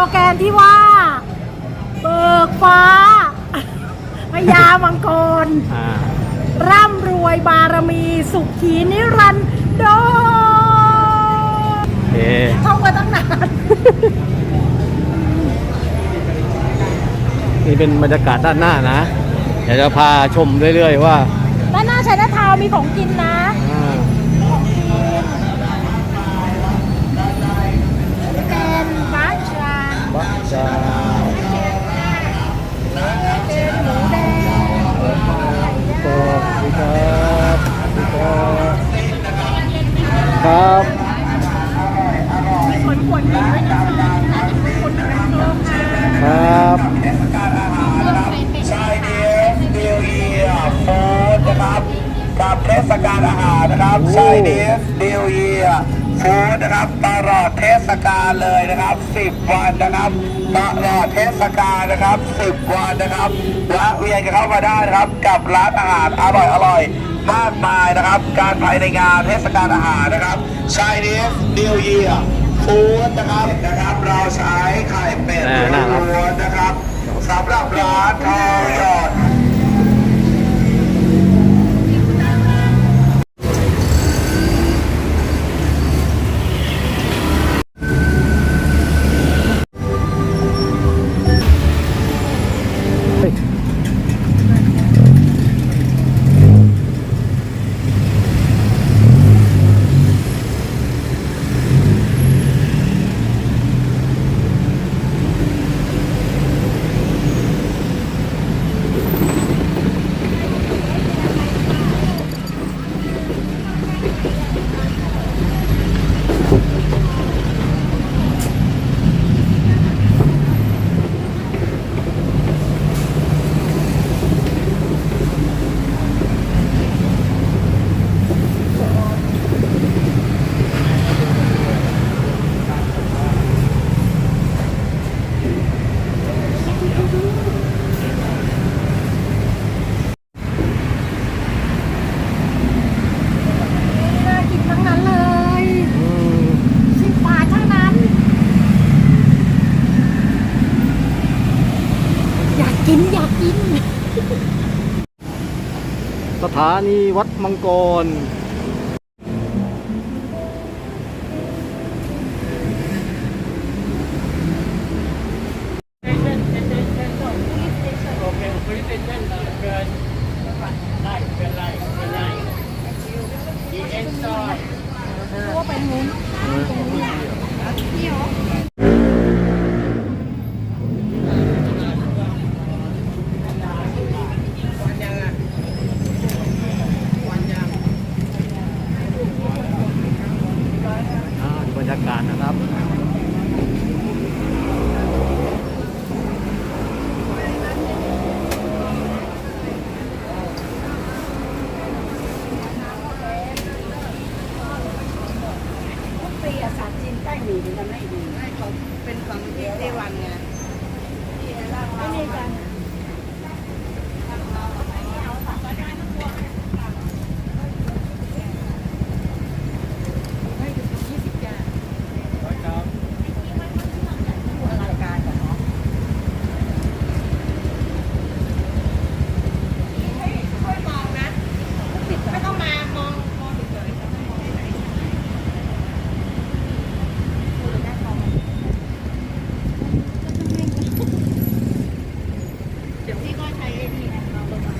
ลแกนที่ว่า เบิกฟ้าพญามังกร อ่าร่ำรวยบารมีสุขีนิรันดรโอเคท่องมาตั้งนาน นี่เป็นบรรยากาศด้านหน้านะ เดี๋ยวจะพาชมเรื่อยๆว่า ด้านหน้าชัยนาทาวน์มีของกินนะ อ่า ของกินเป็นบัชชา บั วันนะครับตลอดเทศกาลนะครับ10วันนะครับแวะเวียนกันเข้ามาได้นะครับ กับร้านอาหารอร่อยอร่อยๆมากมายนะครับ การภายในงานเทศกาลอาหารนะครับชายเดียสนิวเยียร์ฟู้ดนะครับนะครับ เราใช้ไข่เป็ดแน่น่ารักล้วนๆนะครับสำหรับร้านทองหยอด เฮ้ยน่ากินทั้งนั้นเลย อืม สิบบาททั้งนั้น อยากกินอยากกิน สถานีวัดมังกร รู้ว่าเป็นมุ้น อ่าดูบรรยากาศนะครับ ปีอา สาจีนใต้หนีมันจะไม่ดีเป็นของที่เทวันไงไม่มีกันไม่ต้องมามองมองเฉย เดี๋ยวพี่ก็ใช้ไอ้นี่นะเราลงมา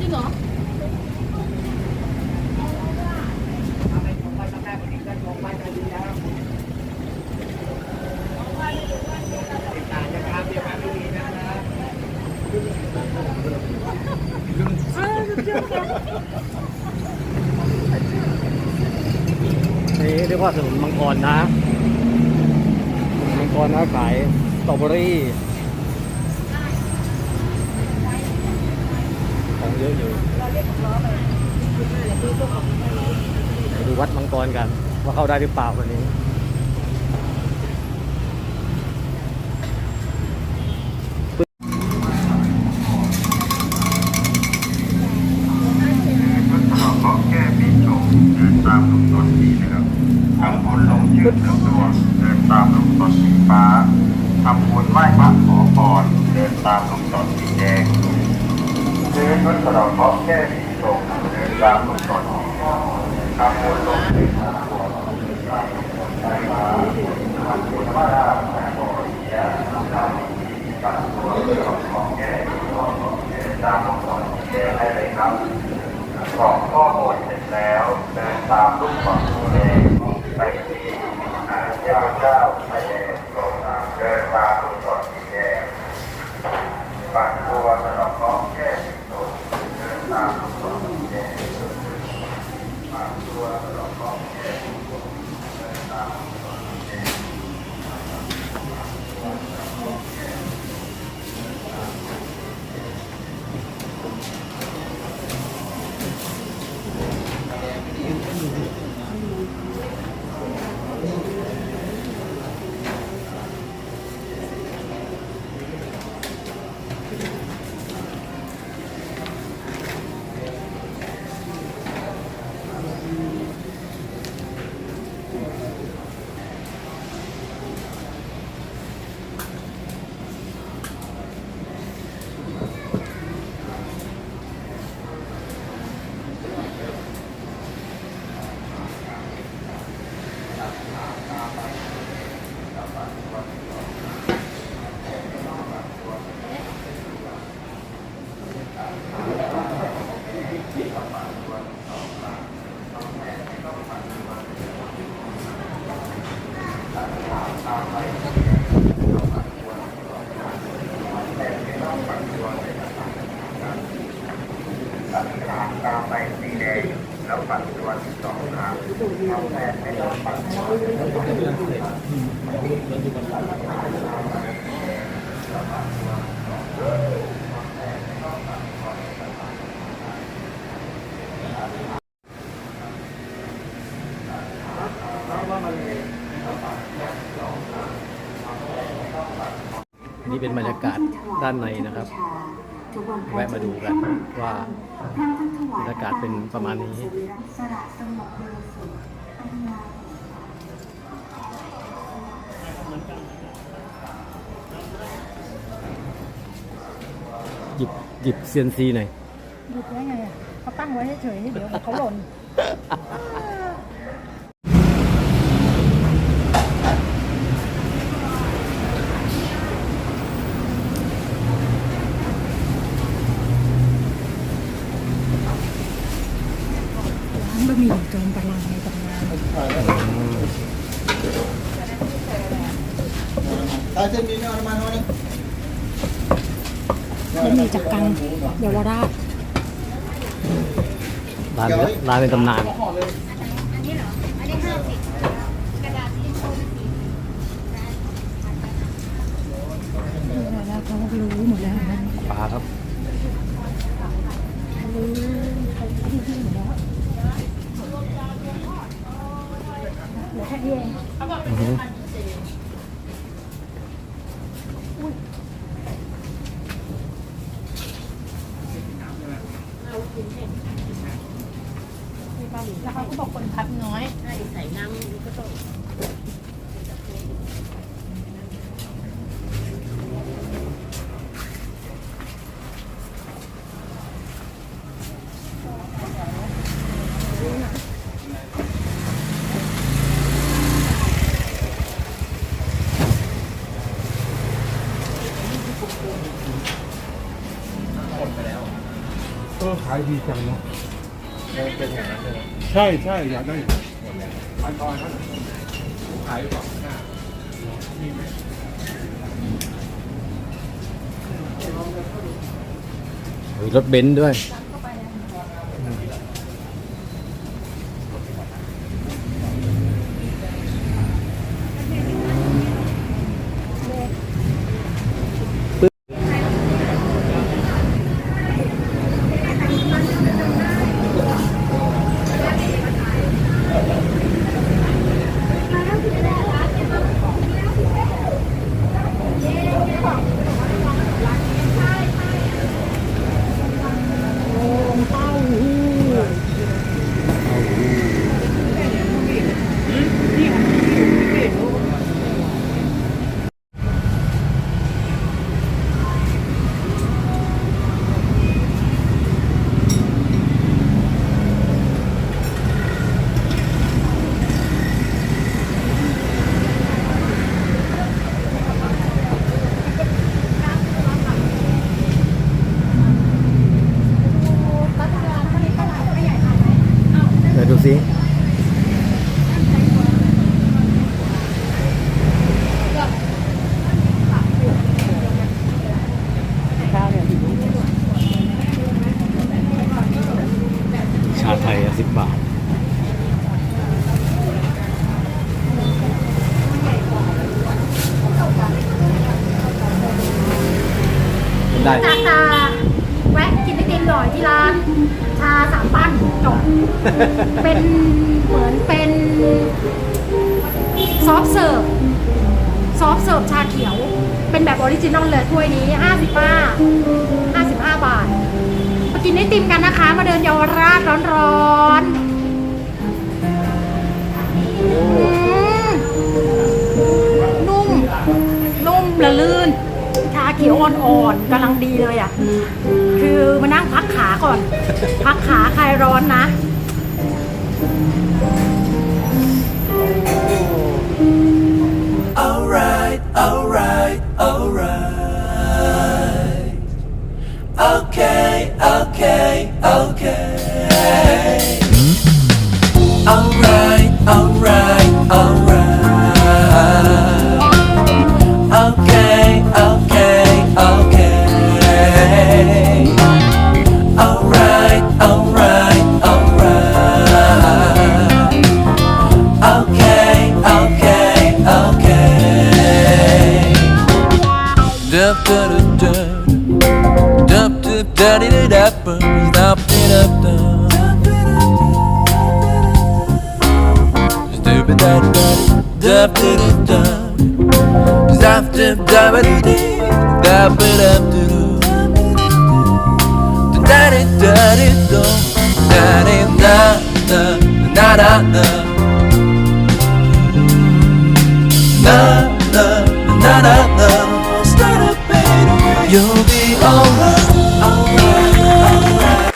จริงเหรอ นี่เรี ยกว่าถนนมังกรนะมังกรนะขายสตรอเบอรี่ของเยอะอยู่ไปดูวัดมังกรกัน ว่าเข้าได้หรือเปล่าวันนี้ ดวงเดินตามลูกศรสีฟ้าทำบุญไหว้พระขอพรเดินตามลูกศรสีแดงซื้อรถกระดาษเคราะแก้สีส้มเดินตามลูกศรสีม่วงทำบุญลงในทางบวชเดินตามลูกศรสีฟ้าทำบุญไหว้พระขอพรเดินตามลูกศรสีฟ้าตัวเรื่องของแก้สีส้มเดินตามลูกศรสีแดงได้เลยครับกรอกข้อมูลเสร็จแล้ว เดินตามลูกศรสีแดงไปที่ เทพเจ้าไม่ดงตรงอ่าเดินตามลูกศรสีแดงปัดตัวสะดอกเคราะห์แก้สิ่งตกเดินตามลูกศรสีแดงปัดตัวสะดอกเคราะห์แก้สิ่งตกเดินตามลูกศรสีแดง ตัดทางตามไปสีแดงแล้วปัดตัวที่สองครับเอาแทนให้เราปัดตัว นี่เป็นบรรยากาศด้านในนะครับ แวะมาดูกันว่าบรรยากาศเป็นประมาณนี้ หยิบเซียนซีหน่อยหยุดได้ไงอะเขาตั้งไว้เฉยๆเดี๋ยวเขาหล่นบะหมี่โจมพลังในตำนาน Tại trên đi nào mà thôi บะหมี่ จากกังเยาวราชร้านร้านในตำนานเหรอ อันนี้ห้าสิบกระดาษที่โชว์สี แล้วเขารู้หมดแล้วนะ ปลาครับ รู้เขาที่ที่หมดแล้วเหลือแค่นี้เอง อือฮึ แล้วเขาก็บอกคนพัดน้อยใส่น้ำก็ต้อง ขายดีจังเนาะใช่ใช่อยากได้พันออยครับขายก่อนมีรถเบนซ์ด้วยาไทยสิบบาท ได้ ตาตาแวะกินไอติมหน่อยที่ร้าน ชาสามปั้นจบเป็นเหมือนเป็นซอฟเสิร์ฟซอฟเสิร์ฟชาเขียว เป็นแบบออริจินอลเลยถ้วยนี้ 55 55 บาท กินไอติมกันนะคะ มาเดินเยาวราชร้อนๆนุ่ม นุ่มละลื่น ชาเขียวอ่อนๆกำลังดีเลยอะ คือมานั่งพักขาก่อน พักขาคลายร้อนนะ You'll be alright.